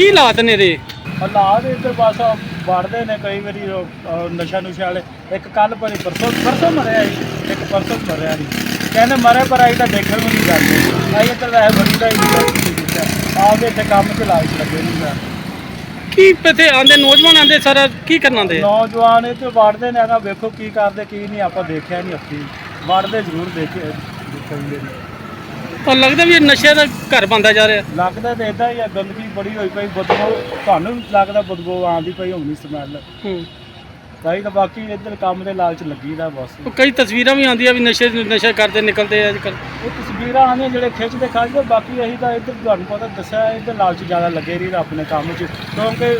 ਕੀ ਹਾਲਾਤ ਨੇ ਦੇ ਹਾਲਾਤ ਇੱਧਰ ਬਸ ਵੜਦੇ ਨੇ ਕਈ ਵਾਰੀ ਅਹ, ਨਸ਼ਾ ਨੁਸ਼ਾ ਵਾਲੇ। ਇੱਕ ਕੱਲ ਪਰੀ ਪਰਸੋਂ ਪਰਸੋਂ ਮਰਿਆ ਸੀ ਇੱਕ ਪਰਸੋਂ ਮਰਿਆ ਨਹੀਂ ਕਹਿੰਦੇ ਮਰੇ ਪਰ ਆਈ ਤਾਂ ਦੇਖਣ ਨੂੰ ਨਹੀਂ ਜਾਂਦੇ। ਆਈ ਤਾਂ ਵੈਸੇ ਬੜੀ ਦਾ ਹੀ ਆਪਦੇ ਇੱਥੇ ਕੰਮ ਚ ਲਾਇਕ ਲੱਗੇ ਨਹੀਂ ਮੈਂ। ਕੀ ਇੱਥੇ ਆਂਦੇ ਨੌਜਵਾਨ ਆਂਦੇ ਸਾਰਾ ਕੀ ਕਰਨਾ ਦੇ ਨੌਜਵਾਨ ਇਹ ਤੇ ਵੜਦੇ ਨੇ ਆਗਾ ਵੇਖੋ ਕੀ ਕਰਦੇ ਕੀ ਨਹੀਂ ਆਪਾਂ ਦੇਖਿਆ ਨਹੀਂ ਅੱਖੀ। ਵੜਦੇ ਜ਼ਰੂਰ ਦੇਖੇ ਦੇਖਣਗੇ ਤਾਂ ਲੱਗਦਾ ਵੀ ਇਹ ਨਸ਼ੇ ਦਾ ਘਰ ਬੰਦਾ ਜਾ ਰਿਹਾ। ਲੱਗਦਾ ਤੇ ਇਦਾਂ ਹੀ ਆ ਗੰਦਗੀ ਬੜੀ ਹੋਈ ਪਈ ਬਦਬੂ ਤੁਹਾਨੂੰ ਵੀ ਲੱਗਦਾ ਬਦਬੂ ਆਉਂਦੀ ਪਈ ਹੋਣੀ ਸਮੈਲ। ਹੂੰ। ਤਾਈ ਤਾਂ ਬਾਕੀ ਇੱਧਰ ਕੰਮ ਦੇ ਲਾਲਚ ਲੱਗੀ ਦਾ ਬਸ। ਉਹ ਕਈ ਤਸਵੀਰਾਂ ਵੀ ਆਉਂਦੀਆਂ ਵੀ ਨਸ਼ੇ ਨਸ਼ਾ ਕਰਦੇ ਨਿਕਲਦੇ ਅੱਜ ਕੱਲ ਉਹ ਤਸਵੀਰਾਂ ਆਉਂਦੀਆਂ ਜਿਹੜੇ ਖਿੱਚਦੇ ਖਾਜਦੇ ਬਾਕੀ ਅਸੀਂ ਤਾਂ ਇੱਧਰ ਤੁਹਾਨੂੰ ਪਤਾ ਦੱਸਿਆ ਇੱਧਰ ਲਾਲਚ ਜ਼ਿਆਦਾ ਲੱਗੇ ਰਹੀ ਆਪਣੇ ਕੰਮ 'ਚ। ਕਿਉਂਕਿ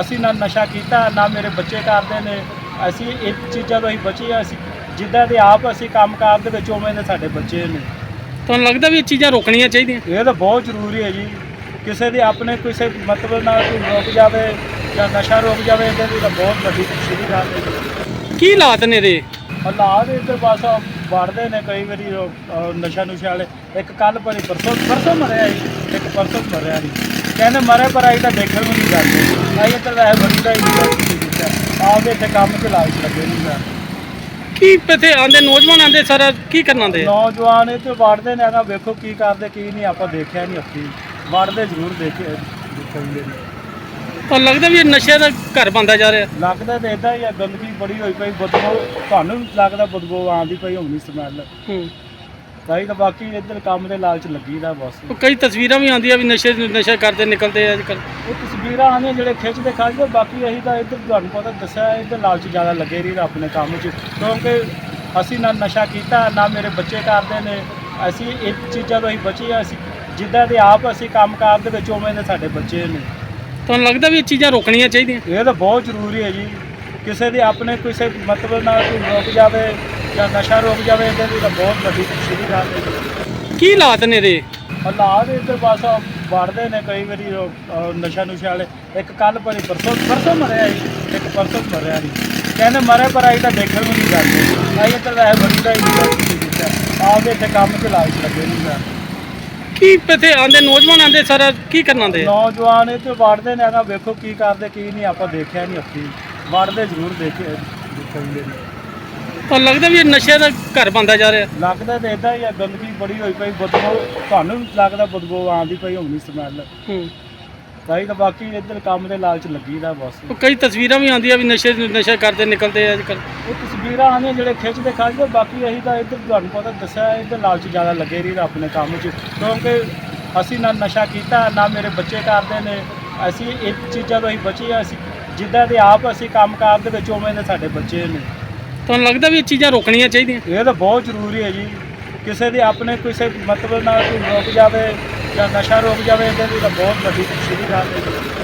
ਅਸੀਂ ਨਾ ਨਸ਼ਾ ਕੀਤਾ ਨਾ ਮੇਰੇ ਬੱਚੇ ਕਰਦੇ ਨੇ। ਅਸੀਂ ਇਹ ਚੀਜ਼ਾਂ ਤੋਂ ਅਸੀਂ ਬਚੇ ਹਾਂ ਅਸੀਂ ਜਿੱਦਾਂ ਦੇ ਆਪ ਅਸੀਂ ਕੰਮਕਾਰ ਦੇ ਵਿੱਚ ਉਵੇਂ ਦੇ ਸਾਡੇ ਬੱਚੇ ਨੇ। ਤੁਹਾਨੂੰ ਲੱਗਦਾ ਵੀ ਇਹ ਚੀਜ਼ਾਂ ਰੋਕਣੀਆਂ ਚਾਹੀਦੀਆਂ? ਇਹ ਤਾਂ ਬਹੁਤ ਜ਼ਰੂਰੀ ਹੈ ਜੀ। ਕਿਸੇ ਦੇ ਆਪਣੇ ਕਿਸੇ ਮਤਲਬ ਨਾਲ ਕੋਈ ਰੁਕ ਜਾਵੇ ਜਾਂ ਨਸ਼ਾ ਰੁਕ ਜਾਵੇ ਇਹਦੇ ਤਾਂ ਬਹੁਤ ਵੱਡੀ ਖੁਸ਼ੀ ਗੱਲ ਹੈ। ਜੀ ਕੀ ਹਾਲਾਤ ਨੇ ਦੇ ਹਾਲਾਤ ਇੱਧਰ ਬਸ ਵੜਦੇ ਨੇ ਕਈ ਵਾਰੀ ਉਹ, ਅਹ, ਨਸ਼ਾ ਨੁਸ਼ਾ ਵਾਲੇ। ਇੱਕ ਕੱਲ ਪਰੀ ਪਰਸੋਂ ਪਰਸੋਂ ਮਰਿਆ ਸੀ ਇੱਕ ਪਰਸੋਂ ਮਰਿਆ ਨਹੀਂ ਕਹਿੰਦੇ ਮਰੇ ਪਰ ਆਈ ਤਾਂ ਦੇਖਣ ਨੂੰ ਨਹੀਂ ਜਾਂਦੇ। ਆਈ ਤਾਂ ਵੈਸੇ ਬੜੀ ਦਾ ਹੀ। ਆਪਦੇ ਇੱਥੇ ਕੰਮ ਚ ਲਾਇਕ ਲੱਗੇ ਨਹੀਂ ਮੈਂ ਕੀ ਇੱਥੇ ਆਂਦੇ ਨੌਜਵਾਨ ਆਂਦੇ ਸਾਰਾ ਕੀ ਕਰਨਾ ਦੇ ਨੌਜਵਾਨ ਇਹ ਤੇ ਵੜਦੇ ਨੇ ਆਗਾ ਵੇਖੋ ਕੀ ਕਰਦੇ ਕੀ ਨਹੀਂ ਆਪਾਂ ਦੇਖਿਆ ਨਹੀਂ ਅੱਖੀ ਵੜਦੇ ਜ਼ਰੂਰ ਦੇਖੇ ਦੇਖਣਗੇ ਤਾਂ ਲੱਗਦਾ ਵੀ ਇਹ ਨਸ਼ੇ ਦਾ ਘਰ ਬੰਦਾ ਜਾ ਰਿਹਾ। ਲੱਗਦਾ ਤੇ ਇਦਾਂ ਹੀ ਆ ਗੰਦਗੀ ਬੜੀ ਹੋਈ ਪਈ ਬਦਬੂ ਤੁਹਾਨੂੰ ਵੀ ਲੱਗਦਾ ਬਦਬੂ ਆਉਂਦੀ ਪਈ ਹੋਣੀ ਸਮੈਲ ਹੂੰ। ਤਾਈ ਤਾਂ ਬਾਕੀ ਇੱਧਰ ਕੰਮ ਦੇ ਲਾਲਚ ਲੱਗੀ ਦਾ ਬਸ। ਉਹ ਕਈ ਤਸਵੀਰਾਂ ਵੀ ਆਉਂਦੀਆਂ ਵੀ ਨਸ਼ੇ ਨਸ਼ਾ ਕਰਦੇ ਨਿਕਲਦੇ ਅੱਜ ਕੱਲ ਉਹ ਤਸਵੀਰਾਂ ਆਉਂਦੀਆਂ ਜਿਹੜੇ ਖਿੱਚਦੇ ਖਾਜਦੇ ਬਾਕੀ ਅਸੀਂ ਤਾਂ ਇੱਧਰ ਤੁਹਾਨੂੰ ਪਤਾ ਦੱਸਿਆ ਇੱਧਰ ਲਾਲਚ ਜ਼ਿਆਦਾ ਲੱਗੇ ਰਹੀ ਆਪਣੇ ਕੰਮ 'ਚ। ਕਿਉਂਕਿ ਅਸੀਂ ਨਾ ਨਸ਼ਾ ਕੀਤਾ ਨਾ ਮੇਰੇ ਬੱਚੇ ਕਰਦੇ ਨੇ। ਅਸੀਂ ਇਹ ਚੀਜ਼ਾਂ ਤੋਂ ਅਸੀਂ ਬਚੇ ਹਾਂ ਅਸੀਂ ਜਿੱਦਾਂ ਦੇ ਆਪ ਅਸੀਂ ਕੰਮਕਾਰ ਦੇ ਵਿੱਚ ਉਵੇਂ ਦੇ ਸਾਡੇ ਬੱਚੇ ਨੇ। ਤੁਹਾਨੂੰ ਲੱਗਦਾ ਵੀ ਇਹ ਚੀਜ਼ਾਂ ਰੋਕਣੀਆਂ ਚਾਹੀਦੀਆਂ? ਇਹ ਤਾਂ ਬਹੁਤ ਜ਼ਰੂਰੀ ਹੈ ਜੀ। ਕਿਸੇ ਦੇ ਆਪਣੇ ਕਿਸੇ ਮਤਲਬ ਨਾਲ ਕੋਈ ਰੁਕ ਜਾਵੇ ਜਾਂ ਨਸ਼ਾ ਰੁਕ ਜਾਵੇ ਇਹਦੇ ਦੀ ਤਾਂ ਬਹੁਤ ਵੱਡੀ ਖੁਸ਼ੀ ਗੱਲ ਹੈ। ਕੀ ਹਾਲਾਤ ਨੇ ਦੇ ਹਾਲਾਤ ਇੱਧਰ ਬਸ ਵੜਦੇ ਨੇ ਕਈ ਵਾਰੀ ਉਹ, ਅਹ, ਨਸ਼ਾ ਨੁਸ਼ਾ ਵਾਲੇ। ਇੱਕ ਕੱਲ ਪਰੀ ਪਰਸੋਂ ਪਰਸੋਂ ਮਰਿਆ ਸੀ ਇੱਕ ਪਰਸੋਂ ਮਰਿਆ ਨਹੀਂ। ਕਹਿੰਦੇ ਮਰੇ ਪਰ ਆਈ ਤਾਂ ਦੇਖਣ ਨੂੰ ਨਹੀਂ ਜਾਂਦੇ। ਆਈ ਤਾਂ ਵੈਸੇ ਬੜੀ ਦਾ ਹੀ। ਆਪਦੇ ਇੱਥੇ ਕੰਮ ਚ ਲਾਇਕ ਲੱਗੇ ਨਹੀਂ ਮੈਂ ਕੀ ਇੱਥੇ ਆਂਦੇ ਨੌਜਵਾਨ ਆਂਦੇ ਸਾਰਾ ਕੀ ਕਰਨਾ ਦੇ ਨੌਜਵਾਨ ਇਹ ਤੇ ਵੜਦੇ ਨੇ ਆਗਾ ਵੇਖੋ ਕੀ ਕਰਦੇ ਕੀ ਨਹੀਂ ਆਪਾਂ ਦੇਖਿਆ ਨਹੀਂ ਅੱਖੀ। ਵੜਦੇ ਜ਼ਰੂਰ ਦੇਖੇ ਦੇਖਣਗੇ ਤਾਂ ਲੱਗਦਾ ਵੀ ਇਹ ਨਸ਼ੇ ਦਾ ਘਰ ਬੰਦਾ ਜਾ ਰਿਹਾ। ਲੱਗਦਾ ਤੇ ਇਦਾਂ ਹੀ ਆ ਗੰਦਗੀ ਬੜੀ ਹੋਈ ਪਈ ਬਦਬੂ ਤੁਹਾਨੂੰ ਵੀ ਲੱਗਦਾ ਬਦਬੂ ਆਉਂਦੀ ਪਈ ਹੋਣੀ ਸਮੈਲ। ਹੂੰ। ਤਾਈ ਤਾਂ ਬਾਕੀ ਇੱਧਰ ਕੰਮ ਦੇ ਲਾਲਚ ਲੱਗੀ ਦਾ ਬਸ। ਉਹ ਕਈ ਤਸਵੀਰਾਂ ਵੀ ਆਉਂਦੀਆਂ ਵੀ ਨਸ਼ੇ ਨਸ਼ਾ ਕਰਦੇ ਨਿਕਲਦੇ ਅੱਜ ਕੱਲ ਉਹ ਤਸਵੀਰਾਂ ਆਉਂਦੀਆਂ ਜਿਹੜੇ ਖਿੱਚਦੇ ਖਾਜਦੇ ਬਾਕੀ ਅਸੀਂ ਤਾਂ ਇੱਧਰ ਤੁਹਾਨੂੰ ਪਤਾ ਦੱਸਿਆ ਇੱਧਰ ਲਾਲਚ ਜ਼ਿਆਦਾ ਲੱਗੇ ਰਹੀ ਆਪਣੇ ਕੰਮ 'ਚ। ਕਿਉਂਕਿ ਅਸੀਂ ਨਾ ਨਸ਼ਾ ਕੀਤਾ ਨਾ ਮੇਰੇ ਬੱਚੇ ਕਰਦੇ ਨੇ। ਅਸੀਂ ਇਹ ਚੀਜ਼ਾਂ ਤੋਂ ਅਸੀਂ ਬਚੇ ਹਾਂ ਅਸੀਂ ਜਿੱਦਾਂ ਦੇ ਆਪ ਅਸੀਂ ਕੰਮਕਾਰ ਦੇ ਵਿੱਚ ਉਵੇਂ ਦੇ ਸਾਡੇ ਬੱਚੇ ਨੇ। ਤੁਹਾਨੂੰ ਲੱਗਦਾ ਵੀ ਇਹ ਚੀਜ਼ਾਂ ਰੋਕਣੀਆਂ ਚਾਹੀਦੀਆਂ? ਇਹ ਤਾਂ ਬਹੁਤ ਜ਼ਰੂਰੀ ਹੈ ਜੀ। ਕਿਸੇ ਦੀ ਆਪਣੇ ਕਿਸੇ ਮਤਲਬ ਨਾਲ ਕੋਈ ਰੁਕ ਜਾਵੇ ਜਾਂ ਨਸ਼ਾ ਰੁਕ ਜਾਵੇ, ਇਹਦੇ ਲਈ ਤਾਂ ਬਹੁਤ ਵੱਡੀ ਖੁਸ਼ੀ ਦੀ ਗੱਲ ਹੈ ਜੀ